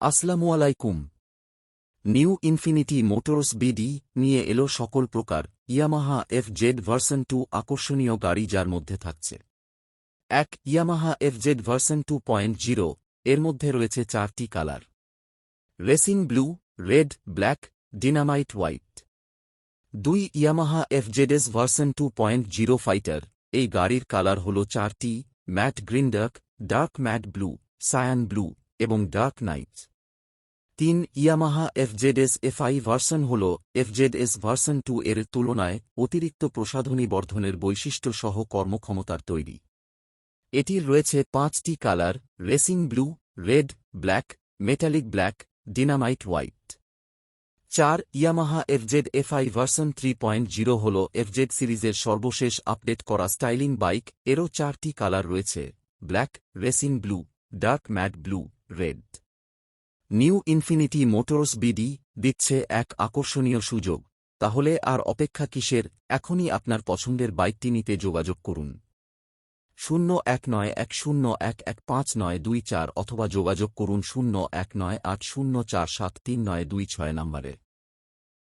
আসসালামু আলাইকুম। New infinity motors BD নিয়ে এলো সকল প্রকার Yamaha F Z version two আকর্ষণীয় গাড়ি যার মধ্যে থাকছে। এক, Yamaha F Z version two point zero, এর মধ্যে রয়েছে চারটি colour. Racing blue, red, black, dynamite white. দুই, Yamaha F ZS version two point zero fighter, এই গাড়ির কালার হল চারটি matte green dark dark matte blue, cyan blue. এবং ডার্ক নাইট তিন ইয়ামাহা এফজেডএস এফআই ভার্সন হল এফজেডএস ভার্সন টু এর তুলনায় অতিরিক্ত প্রসাধনী বর্ধনের বৈশিষ্ট্য সহ কর্মক্ষমতার তৈরি। এটির রয়েছে পাঁচটি colour, racing blue, red, black, metallic black, dynamite white. চার Yamaha FZ FI version three point zero হল এফজেড সিরিজের সর্বশেষ আপডেট করা স্টাইলিং বাইক। এরও চারটি কালার রয়েছে, black, racing blue, dark matte blue. Red. New infinity motors BD দিচ্ছে এক আকর্ষণীয় সুযোগ। তাহলে আর অপেক্ষা কিসের? এখনই আপনার পছন্দের বাইকটি নিতে যোগাযোগ করুন। শূন্য এক নয় এক শূন্য এক এক পাঁচ নয় দুই চার অথবা যোগাযোগ করুন শূন্য এক নয় আট শূন্য চার সাত তিন নয় দুই ছয় নম্বরে।